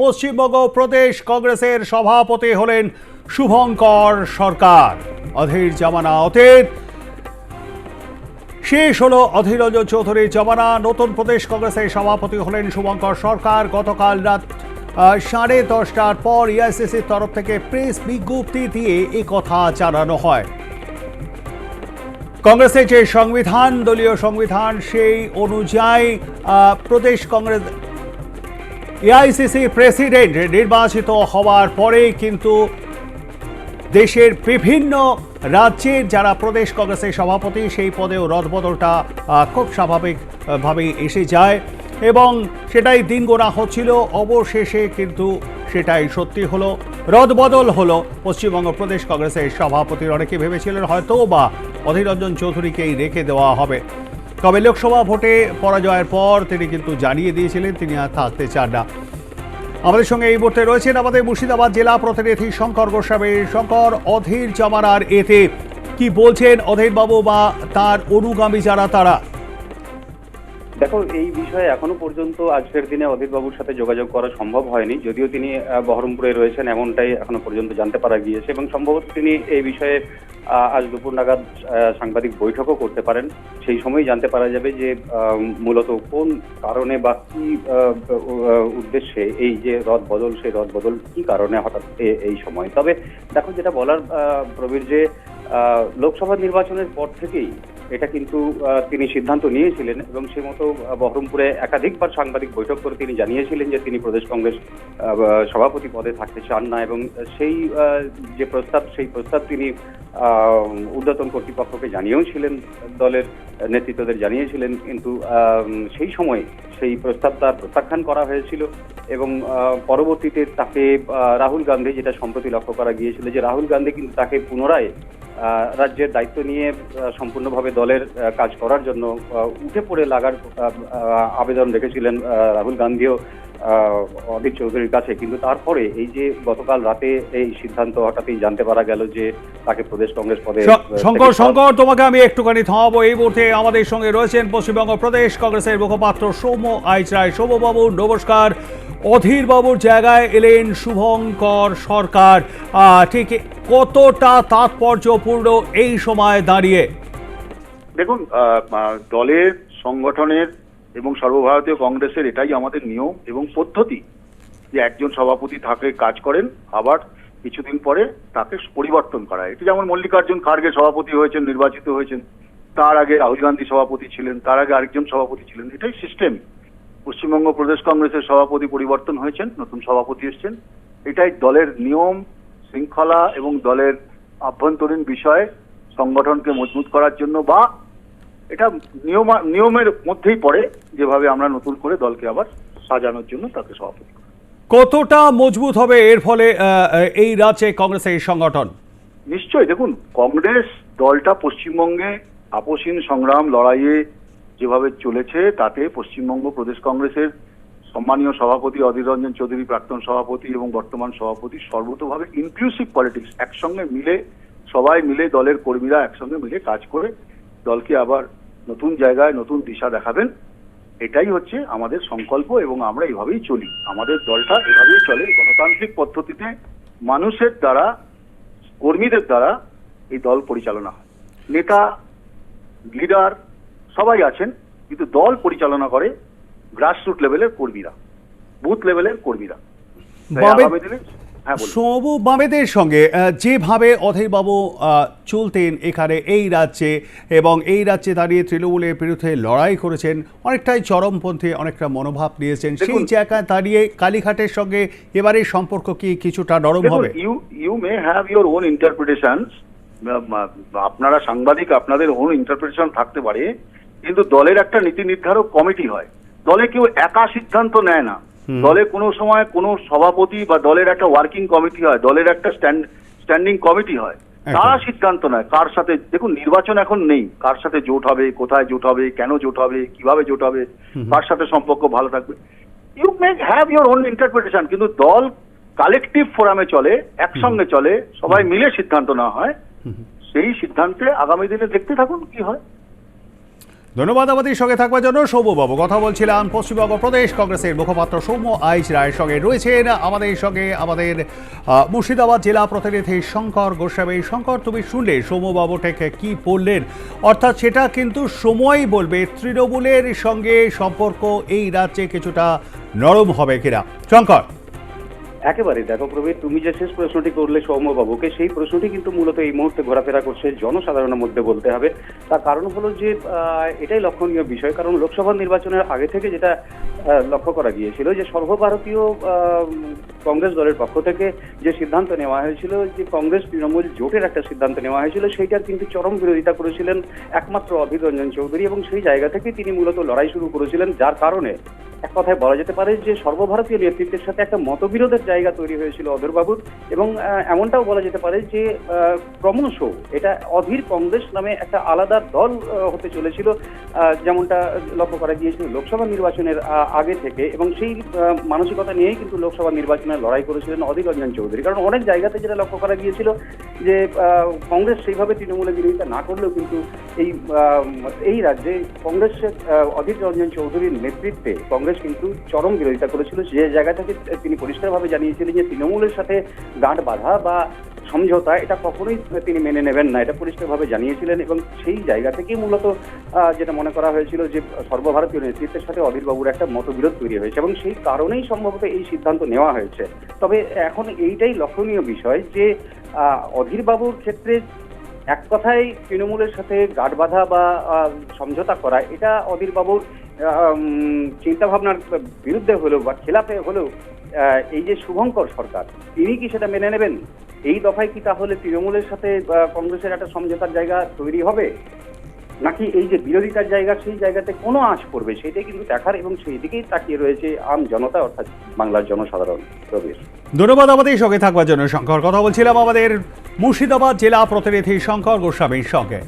পশ্চিমবঙ্গ প্রদেশ কংগ্রেসের সভাপতি হলেন শুভঙ্কর সরকার। অধীর জামানা অতীত। শেষ হলো অধীর রঞ্জন চৌধুরীর জমানা। নতুন প্রদেশ কংগ্রেসের সভাপতি হলেন শুভঙ্কর সরকার। গতকাল রাত সাড়ে দশটার পর ইআইসিসির তরফ থেকে প্রেস বিজ্ঞপ্তি দিয়ে এই কথা জানানো হয়। কংগ্রেসের যে সংবিধান, দলীয় সংবিধান, সেই অনুযায়ী প্রদেশ কংগ্রেস এআইসিসি প্রেসিডেন্ট নির্বাচিত হওয়ার পরে কিন্তু দেশের বিভিন্ন রাজ্যের যারা প্রদেশ কংগ্রেসের সভাপতি, সেই পদেও রদবদলটা খুব স্বাভাবিকভাবেই এসে যায় এবং সেটাই দিন গোনা হচ্ছিল। অবশেষে কিন্তু সেটাই সত্যি হলো, রদবদল হলো। পশ্চিমবঙ্গ প্রদেশ কংগ্রেসের সভাপতির, অনেকে ভেবেছিলেন হয়তো বা অধীর রঞ্জন চৌধুরীকেই রেখে দেওয়া হবে। তবে লোকসভা ভোটে পরাজয়ের পর তিনি কিন্তু জানিয়ে দিয়েছিলেন তিনি আর থাকতে চান না। আমাদের সঙ্গে এই মুহূর্তে রয়েছেন আমাদের মুর্শিদাবাদ জেলা প্রতিনিধি শঙ্কর গোস্বামী। শঙ্কর, অধীর জমানার এতে কি বলছেন অধীরবাবু বা তার অনুগামী যারা, তারা? দেখো, এই বিষয়ে এখনও পর্যন্ত আজকের দিনে অধীর বাবুর সাথে যোগাযোগ করা সম্ভব হয়নি। যদিও তিনি বহরমপুরে রয়েছেন, এমনটাই এখনও পর্যন্ত জানতে পারা গিয়েছে এবং সম্ভবত তিনি এই বিষয়ে আজ দুপুর নাগাদ সাংবাদিক বৈঠকও করতে পারেন। সেই সময় জানতে পারা যাবে যে মূলত কোন কারণে বা কি উদ্দেশ্যে এই যে রদ বদল, সেই রদ বদল কি কারণে হঠাৎ এই সময়। তবে দেখো, যেটা বলার প্রবীর যে লোকসভা নির্বাচনের পর থেকেই এটা কিন্তু তিনি সিদ্ধান্ত নিয়েছিলেন এবং সে মতো বহরমপুরে একাধিকবার সাংবাদিক বৈঠক করে তিনি জানিয়েছিলেন যে তিনি প্রদেশ কংগ্রেস সভাপতি পদে থাকতে চান না এবং সেই যে প্রস্তাব, সেই প্রস্তাব তিনি ঊর্ধ্বতন কর্তৃপক্ষকে জানিয়েওছিলেন, দলের নেতৃত্বদের জানিয়েছিলেন, কিন্তু সেই সময় সেই প্রস্তাব তার প্রত্যাখ্যান করা হয়েছিল এবং পরবর্তীতে তাকে রাহুল গান্ধী যেটা সম্প্রতি লক্ষ্য করা গিয়েছিল যে রাহুল গান্ধী কিন্তু তাকে পুনরায় রাজ্যের দায়িত্ব নিয়ে সম্পূর্ণভাবে দলের কাজ করার জন্য উঠে পড়ে লাগার আবেদন রেখেছিলেন রাহুল গান্ধীও। আহ, অধীর চৌধুরীর কাছে। কিন্তু তারপরে এই যে গতকাল রাতে এই সিদ্ধান্ত হঠাৎই জানতে পারা গেল যে তাকে প্রদেশ কংগ্রেস পদে শঙ্কর শঙ্কর তোমাকে আমি একটুখানি থামাবো। এই মুহূর্তে আমাদের সঙ্গে রয়েছেন পশ্চিমবঙ্গ প্রদেশ কংগ্রেসের মুখপাত্র সৌম্য আইচ রায়। সৌম্যবাবু নমস্কার। অধীর বাবুর জায়গায় এলেন শুভঙ্কর সরকার। আহ, ঠিক কতটা তাৎপর্যপূর্ণ এই সময় দাঁড়িয়ে? দেখুন দলের সংগঠনের এবং সর্বভারতীয় কংগ্রেসের এটাই আমাদের নিয়ম এবং পদ্ধতি যে একজন সভাপতি থাকে কাজ করেন, আবার কিছুদিন পরে তাকে পরিবর্তন করা। এটি যেমন মল্লিকার্জুন খার্গে সভাপতি হয়েছেন, নির্বাচিত হয়েছেন, তার আগে রাহুল গান্ধী সভাপতি ছিলেন, তার আগে আরেকজন সভাপতি ছিলেন, এটাই সিস্টেম পশ্চিমবঙ্গ প্রদেশ কংগ্রেসের সভাপতি পরিবর্তন হয়েছেন, নতুন সভাপতি এসছেন এটাই দলের নিয়ম, শৃঙ্খলা এবং দলের আভ্যন্তরীণ বিষয়ে সংগঠনকে মজবুত করার জন্য বা এটা নিয়ম নিয়মের মধ্যেই পড়ে যেভাবে আমরা নতুন করে দলকে আবার সাজানোর জন্য তাকে সভাপতি কতটা মজবুত হবে এর ফলে এই রাজ্যে কংগ্রেসের এই সংগঠন? নিশ্চয়ই দেখুন কংগ্রেস দলটা পশ্চিমবঙ্গে আপসীন সংগ্রাম লড়াইয়ে যেভাবে চলেছে তাতে পশ্চিমবঙ্গ প্রদেশ কংগ্রেসের সম্মানীয় সভাপতি অধীর রঞ্জন চৌধুরী প্রাক্তন সভাপতি এবং বর্তমান সভাপতি সর্বতভাবে ইনক্লুসিভ পলিটিক্স একসঙ্গে মিলে সবাই মিলে দলের কর্মীরা একসঙ্গে মিলে কাজ করে দলকে আবার নতুন জায়গায় নতুন দিশা দেখাবেন এটাই হচ্ছে আমাদের সংকল্প এবং আমরা এইভাবেই চলি। আমাদের দলটা এভাবেই চলে। গণতান্ত্রিক পদ্ধতিতে মানুষের দ্বারা কর্মীদের দ্বারা এই দল পরিচালনা হয়। নেতা লিডার সবাই আছেন কিন্তু দল পরিচালনা করে গ্রাসরুট লেভেলের কর্মীরা বুথ লেভেলের কর্মীরা। দিনে হ্যাঁ। সবু বামেদের সঙ্গে যেভাবে অধীরবাবু চলতেন এখানে এই রাজ্যে এবং এই রাজ্যে দাঁড়িয়ে তৃণমূলের বিরুদ্ধে লড়াই করেছেন অনেকটাই চরমপন্থী অনেকটা মনোভাব নিয়েছেন সেই জায়গায় দাঁড়িয়ে কালীঘাটের সঙ্গে এবারের সম্পর্ক কি কিছুটা নরম হবে you you may have own interpretation আপনারা সাংবাদিক আপনাদের ওন ইন্টারপ্রিটেশন থাকতে পারে কিন্তু দলের একটা নীতি নির্ধারক কমিটি হয় দলে কেউ একা সিদ্ধান্ত নেয় না। দলে কোনো সময় কোনো সভাপতি বা দলের একটা ওয়ার্কিং কমিটি হয় দলের একটা স্ট্যান্ড স্ট্যান্ডিং কমিটি হয় তারা সিদ্ধান্ত নেয় কার সাথে দেখুন নির্বাচন এখন নেই কার সাথে জোট হবে কোথায় জোট হবে কেন জোট হবে কীভাবে জোট হবে কার সাথে সম্পর্ক ভালো থাকবে। You may have your own interpretation কিন্তু দল কালেকটিভ ফোরামে চলে একসঙ্গে চলে সবাই মিলে সিদ্ধান্ত নেওয়া হয় সেই সিদ্ধান্তে আগামী দিনে দেখতে থাকুন কি হয়। ধন্যবাদ আমাদের সঙ্গে থাকবার জন্য। সৌম্যবাবু কথা বলছিলাম পশ্চিমবঙ্গ প্রদেশ কংগ্রেসের মুখপাত্র সৌম্য আইচ রায়ের সঙ্গে রয়েছেন আমাদের সঙ্গে আমাদের মুর্শিদাবাদ জেলা প্রতিনিধি শঙ্কর গোস্বামী। শঙ্কর, তুমি শুনলে সৌম্যবাবু থেকে কি বললেন? অর্থাৎ সেটা কিন্তু সময় বলবে। তৃণমূলের সঙ্গে সম্পর্ক এই রাজ্যে কিছুটা নরম হবে কিনা? শঙ্কর। একেবারে দেখো প্রবীর, তুমি যে শেষ প্রশ্নটি করলে সৌম্যবাবুকে, সেই প্রশ্নটি কিন্তু মূলত এই মুহূর্তে ঘোরাফেরা করছে জনসাধারণের মধ্যে বলতে হবে। তার কারণ হলো যে এটাই লক্ষণীয় বিষয়, কারণ লোকসভা নির্বাচনের আগে থেকে যেটা লক্ষ্য করা গিয়েছিল যে সর্বভারতীয় কংগ্রেস দলের পক্ষ থেকে যে সিদ্ধান্ত নেওয়া হয়েছিল, যে কংগ্রেস তৃণমূল জোটের একটা সিদ্ধান্ত নেওয়া হয়েছিল, সেইটার কিন্তু চরম বিরোধিতা করেছিলেন একমাত্র অধীর রঞ্জন চৌধুরী এবং সেই জায়গা থেকে তিনি মূলত লড়াই শুরু করেছিলেন, যার কারণে এক কথায় বলা যেতে পারে যে সর্বভারতীয় নেতৃত্বের সাথে একটা মতবিরোধের জায়গা তৈরি হয়েছিল অধীরবাবুর। এবং এমনটাও বলা যেতে পারে যে ক্রমশ এটা অধীর কংগ্রেস নামে একটা আলাদা দল হতে চলেছিল যেমনটা লক্ষ্য করা গিয়েছিল লোকসভা নির্বাচনের আগে থেকে। এবং সেই মানসিকতা নিয়েই কিন্তু লোকসভা নির্বাচনে লড়াই করেছিলেন অধীর রঞ্জন চৌধুরী। কারণ অনেক জায়গাতে যেটা লক্ষ্য করা গিয়েছিল যে কংগ্রেস সেইভাবে তৃণমূলের বিরোধিতা না করলেও কিন্তু এই এই রাজ্যে কংগ্রেসের অধীর রঞ্জন চৌধুরীর নেতৃত্বে কংগ্রেস কিন্তু চরম বিরোধিতা করেছিল। যে জায়গা থেকে তিনি পরিষ্কারভাবে জানিয়েছিলেন যে তৃণমূলের সাথে গাঁট বাঁধা বা সমঝোতা, এটা কখনোই তিনি মেনে নেবেন না। এটা পরিষ্কারভাবে জানিয়েছিলেন এবং সেই জায়গা থেকেই মূলত যেটা মনে করা হয়েছিল যে সর্বভারতীয় নেতৃত্বের সাথে অধীরবাবুর একটা মতবিরোধ তৈরি হয়েছে এবং সেই কারণেই সম্ভবত এই সিদ্ধান্ত নেওয়া হয়েছে। তবে এখন এইটাই লক্ষণীয় বিষয় যে অধীরবাবুর ক্ষেত্রে এক কথায় তৃণমূলের সাথে গাঁট বাঁধা বা সমঝোতা করা, এটা অধীরবাবুর চিন্তা ভাবনার বিরুদ্ধে হলেও বা খেলাফে হলেও এই যে শুভঙ্কর সরকার, তিনি কি সেটা মেনে নেবেন? এই দফায় কি তাহলে তৃণমূলের সাথে কংগ্রেসের একটা সমঝোতার জায়গা তৈরি হবে? নাকি এই যে বিরোধিতার জায়গা, সেই জায়গাতে কোনো আঁচ পড়বে? সেটাই কিন্তু দেখার এবং সেই দিকেই তাকিয়ে রয়েছে আম জনতা, অর্থাৎ বাংলার জনসাধারণ। ধন্যবাদ আমাদের সঙ্গে থাকবার জন্য, শঙ্কর। কথা বলছিলাম আমাদের মুর্শিদাবাদ জেলা প্রতিনিধি শঙ্কর গোস্বামীর সঙ্গে।